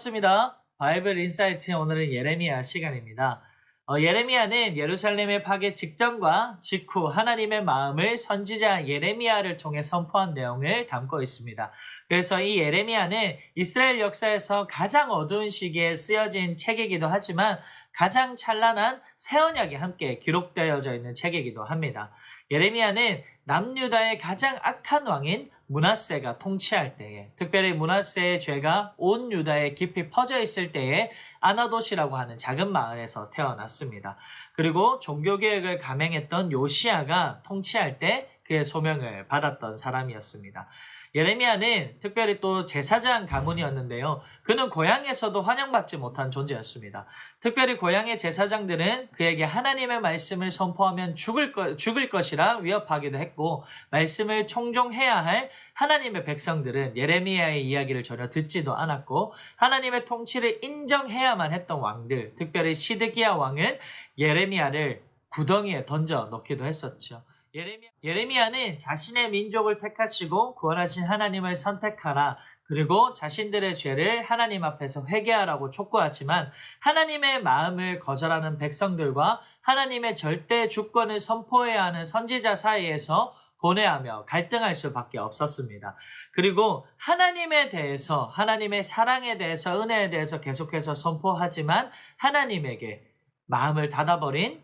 반갑습니다. 바이블 인사이트 오늘은 예레미야 시간입니다. 어, 예레미야는 예루살렘의 파괴 직전과 직후 하나님의 마음을 선지자 예레미야를 통해 선포한 내용을 담고 있습니다. 그래서 이 예레미야는 이스라엘 역사에서 가장 어두운 시기에 쓰여진 책이기도 하지만 가장 찬란한 새 언약이 함께 기록되어져 있는 책이기도 합니다. 예레미야는 남유다의 가장 악한 왕인 문하세가 통치할 때에 특별히 문하세의 죄가 온 유다에 깊이 퍼져 있을 때에 아나도시라고 하는 작은 마을에서 태어났습니다. 그리고 종교 개혁을 감행했던 요시아가 통치할 때 그의 소명을 받았던 사람이었습니다. 예레미야는 특별히 또 제사장 가문이었는데요. 그는 고향에서도 환영받지 못한 존재였습니다. 특별히 고향의 제사장들은 그에게 하나님의 말씀을 선포하면 죽을, 것, 죽을 것이라 위협하기도 했고, 말씀을 총종해야 할 하나님의 백성들은 예레미야의 이야기를 전혀 듣지도 않았고, 하나님의 통치를 인정해야만 했던 왕들, 특별히 시드기야 왕은 예레미야를 구덩이에 던져 넣기도 했었죠. 예레미야, 예레미야 는 자신의 민족을 택하시고 구원하신 하나님을 선택하라. 그리고 자신들의 죄를 하나님 앞에서 회개하라고 촉구하지만 하나님의 마음을 거절하는 백성들과 하나님의 절대 주권을 선포해야 하는 선지자 사이에서 고뇌하며 갈등할 수밖에 없었습니다. 그리고 하나님에 대해서 하나님의 사랑에 대해서 은혜에 대해서 계속해서 선포하지만 하나님에게 마음을 닫아버린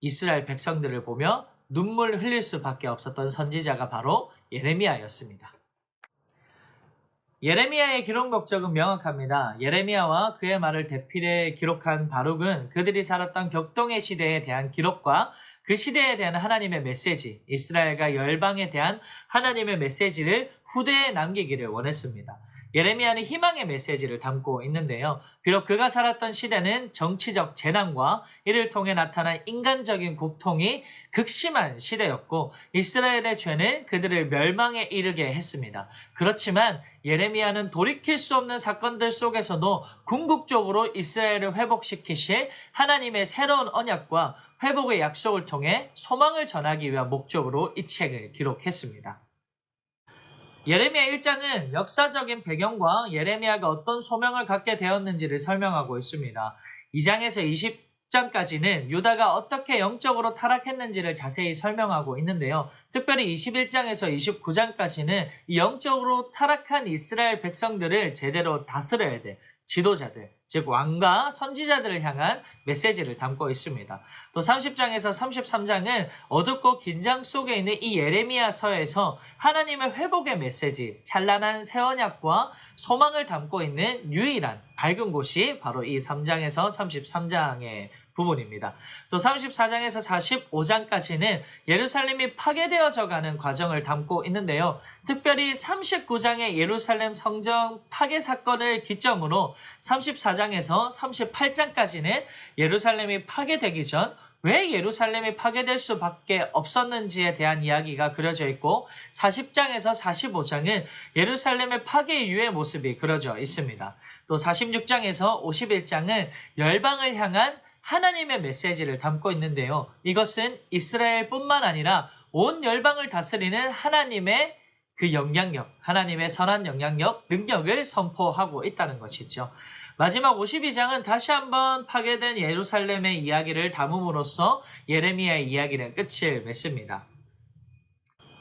이스라엘 백성들을 보며 눈물 흘릴 수밖에 없었던 선지자가 바로 예레미야였습니다. 예레미야의 기록 목적은 명확합니다. 예레미야와 그의 말을 대필해 기록한 바룩은 그들이 살았던 격동의 시대에 대한 기록과 그 시대에 대한 하나님의 메시지, 이스라엘과 열방에 대한 하나님의 메시지를 후대에 남기기를 원했습니다. 예레미야는 희망의 메시지를 담고 있는데요. 비록 그가 살았던 시대는 정치적 재난과 이를 통해 나타난 인간적인 고통이 극심한 시대였고 이스라엘의 죄는 그들을 멸망에 이르게 했습니다. 그렇지만 예레미야는 돌이킬 수 없는 사건들 속에서도 궁극적으로 이스라엘을 회복시키실 하나님의 새로운 언약과 회복의 약속을 통해 소망을 전하기 위한 목적으로 이 책을 기록했습니다. 예레미야 1장은 역사적인 배경과 예레미야가 어떤 소명을 갖게 되었는지를 설명하고 있습니다. 2장에서 20장까지는 유다가 어떻게 영적으로 타락했는지를 자세히 설명하고 있는데요. 특별히 21장에서 29장까지는 영적으로 타락한 이스라엘 백성들을 제대로 다스려야 돼. 지도자들, 즉 왕과 선지자들을 향한 메시지를 담고 있습니다. 또 30장에서 33장은 어둡고 긴장 속에 있는 이 예레미야서에서 하나님의 회복의 메시지, 찬란한 새 언약과 소망을 담고 있는 유일한 밝은 곳이 바로 이 3장에서 33장의 부분입니다. 또 34장에서 45장까지는 예루살렘이 파괴되어져 가는 과정을 담고 있는데요. 특별히 39장의 예루살렘 성전 파괴 사건을 기점으로 34장에서 38장까지는 예루살렘이 파괴되기 전 왜 예루살렘이 파괴될 수밖에 없었는지에 대한 이야기가 그려져 있고 40장에서 45장은 예루살렘의 파괴 이후의 모습이 그려져 있습니다. 또 46장에서 51장은 열방을 향한 하나님의 메시지를 담고 있는데요. 이것은 이스라엘뿐만 아니라 온 열방을 다스리는 하나님의 그 영향력, 하나님의 선한 영향력, 능력을 선포하고 있다는 것이죠. 마지막 52장은 다시 한번 파괴된 예루살렘의 이야기를 담음으로써 예레미야의 이야기는 끝을 맺습니다.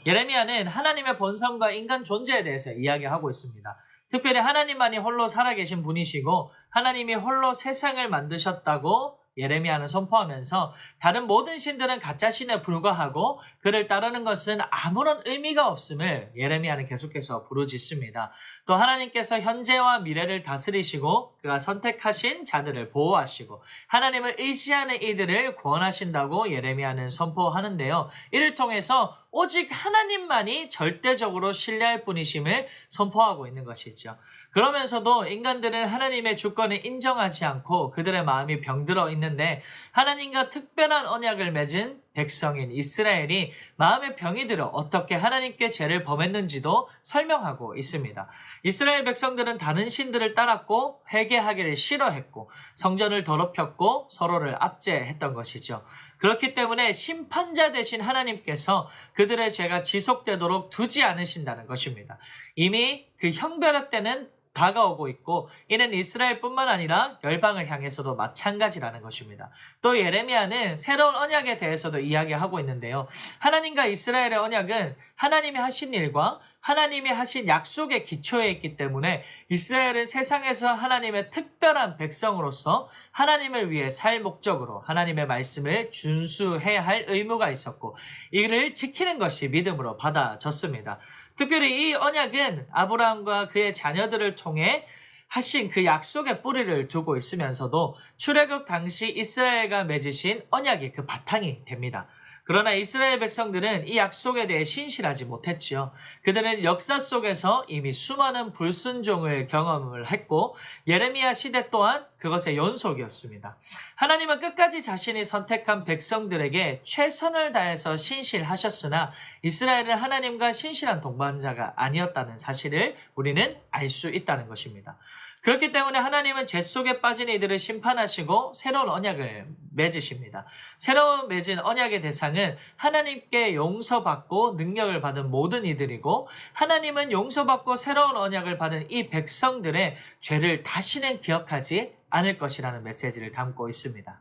예레미야는 하나님의 본성과 인간 존재에 대해서 이야기하고 있습니다. 특별히 하나님만이 홀로 살아계신 분이시고 하나님이 홀로 세상을 만드셨다고 예레미야는 선포하면서 다른 모든 신들은 가짜 신에 불과하고 그를 따르는 것은 아무런 의미가 없음을 예레미야는 계속해서 부르짖습니다. 또 하나님께서 현재와 미래를 다스리시고 그가 선택하신 자들을 보호하시고 하나님을 의지하는 이들을 구원하신다고 예레미야는 선포하는데요. 이를 통해서 오직 하나님만이 절대적으로 신뢰할 분이심을 선포하고 있는 것이죠. 그러면서도 인간들은 하나님의 주권을 인정하지 않고 그들의 마음이 병들어 있는데 하나님과 특별한 언약을 맺은 백성인 이스라엘이 마음의 병이 들어 어떻게 하나님께 죄를 범했는지도 설명하고 있습니다. 이스라엘 백성들은 다른 신들을 따랐고 회개하기를 싫어했고 성전을 더럽혔고 서로를 압제했던 것이죠. 그렇기 때문에 심판자 되신 하나님께서 그들의 죄가 지속되도록 두지 않으신다는 것입니다. 이미 그 형별의 때는 다가오고 있고 이는 이스라엘뿐만 아니라 열방을 향해서도 마찬가지라는 것입니다. 또 예레미야는 새로운 언약에 대해서도 이야기하고 있는데요. 하나님과 이스라엘의 언약은 하나님이 하신 일과 하나님이 하신 약속의 기초에 있기 때문에 이스라엘은 세상에서 하나님의 특별한 백성으로서 하나님을 위해 살 목적으로 하나님의 말씀을 준수해야 할 의무가 있었고 이를 지키는 것이 믿음으로 받아졌습니다. 특별히 이 언약은 아브라함과 그의 자녀들을 통해 하신 그 약속의 뿌리를 두고 있으면서도 출애굽 당시 이스라엘과 맺으신 언약이 그 바탕이 됩니다. 그러나 이스라엘 백성들은 이 약속에 대해 신실하지 못했지요. 그들은 역사 속에서 이미 수많은 불순종을 경험을 했고 예레미야 시대 또한 그것의 연속이었습니다. 하나님은 끝까지 자신이 선택한 백성들에게 최선을 다해서 신실하셨으나 이스라엘은 하나님과 신실한 동반자가 아니었다는 사실을 우리는 알 수 있다는 것입니다. 그렇기 때문에 하나님은 재 속에 빠진 이들을 심판하시고 새로운 언약을 맺으십니다. 새로운 맺은 언약의 대상은 하나님께 용서받고 능력을 받은 모든 이들이고 하나님은 용서받고 새로운 언약을 받은 이 백성들의 죄를 다시는 기억하지 않을 것이라는 메시지를 담고 있습니다.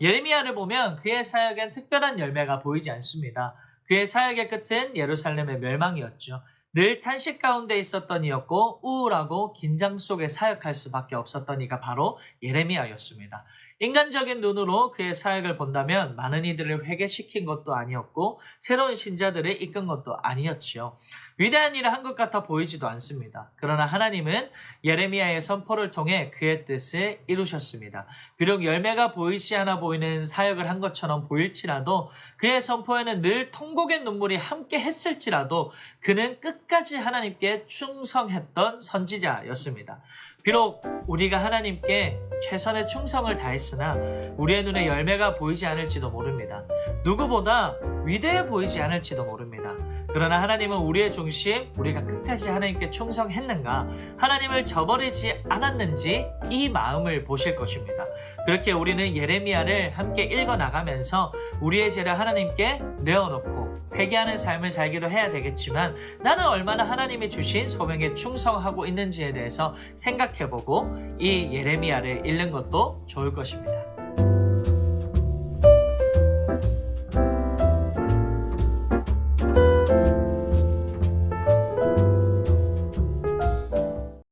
예레미야를 보면 그의 사역엔 특별한 열매가 보이지 않습니다. 그의 사역의 끝은 예루살렘의 멸망이었죠. 늘 탄식 가운데 있었던 이였고 우울하고 긴장 속에 사역할 수밖에 없었던 이가 바로 예레미야였습니다. 인간적인 눈으로 그의 사역을 본다면 많은 이들을 회개시킨 것도 아니었고 새로운 신자들을 이끈 것도 아니었지요. 위대한 일을 한 것 같아 보이지도 않습니다. 그러나 하나님은 예레미야의 선포를 통해 그의 뜻을 이루셨습니다. 비록 열매가 보이지 않아 보이는 사역을 한 것처럼 보일지라도 그의 선포에는 늘 통곡의 눈물이 함께 했을지라도 그는 끝까지 하나님께 충성했던 선지자였습니다. 비록 우리가 하나님께 최선의 충성을 다 했으나 우리의 눈에 열매가 보이지 않을지도 모릅니다. 누구보다 위대해 보이지 않을지도 모릅니다. 그러나 하나님은 우리의 중심, 우리가 끝까지 하나님께 충성했는가, 하나님을 저버리지 않았는지 이 마음을 보실 것입니다. 그렇게 우리는 예레미야를 함께 읽어 나가면서 우리의 죄를 하나님께 내어놓고 회개하는 삶을 살기도 해야 되겠지만 나는 얼마나 하나님이 주신 소명에 충성하고 있는지에 대해서 생각해보고 이 예레미야를 읽는 것도 좋을 것입니다.